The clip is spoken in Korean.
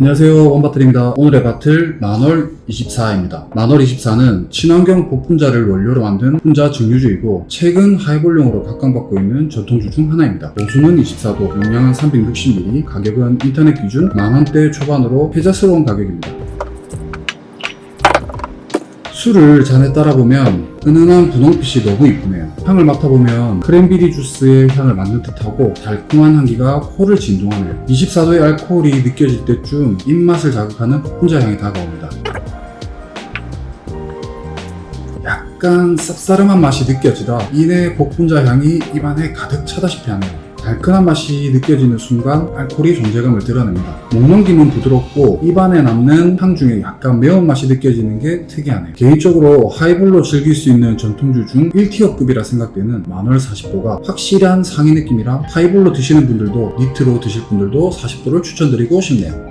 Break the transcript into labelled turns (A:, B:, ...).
A: 안녕하세요. 원바틀입니다. 오늘의 바틀 만월 24입니다. 만월 24는 친환경 복분자를 원료로 만든 분자 증류주이고 최근 하이볼용으로 각광받고 있는 전통주 중 하나입니다. 도수는 24도 용량은 360ml 가격은 인터넷 기준 만원대 초반으로 혜자스러운 가격입니다 술을 잔에 따라 보면 은은한 분홍빛이 너무 이쁘네요. 향을 맡아보면 크랜비리 주스의 향을 맡는 듯하고 달콤한 향기가 코를 진동하네요. 24도의 알코올이 느껴질 때쯤 입맛을 자극하는 혼자 향이 다가옵니다. 약간 쌉싸름한 맛이 느껴지다 이내 복분자 향이 입안에 가득 차다시피 하네요. 달큰한 맛이 느껴지는 순간 알코올이 존재감을 드러냅니다. 목 넘김은 부드럽고 입안에 남는 향 중에 약간 매운맛이 느껴지는 게 특이하네요. 개인적으로 하이볼로 즐길 수 있는 전통주 중 1티어급이라 생각되는 만월 40도가 확실한 상위 느낌이라 하이볼로 드시는 분들도 니트로 드실 분들도 40도를 추천드리고 싶네요.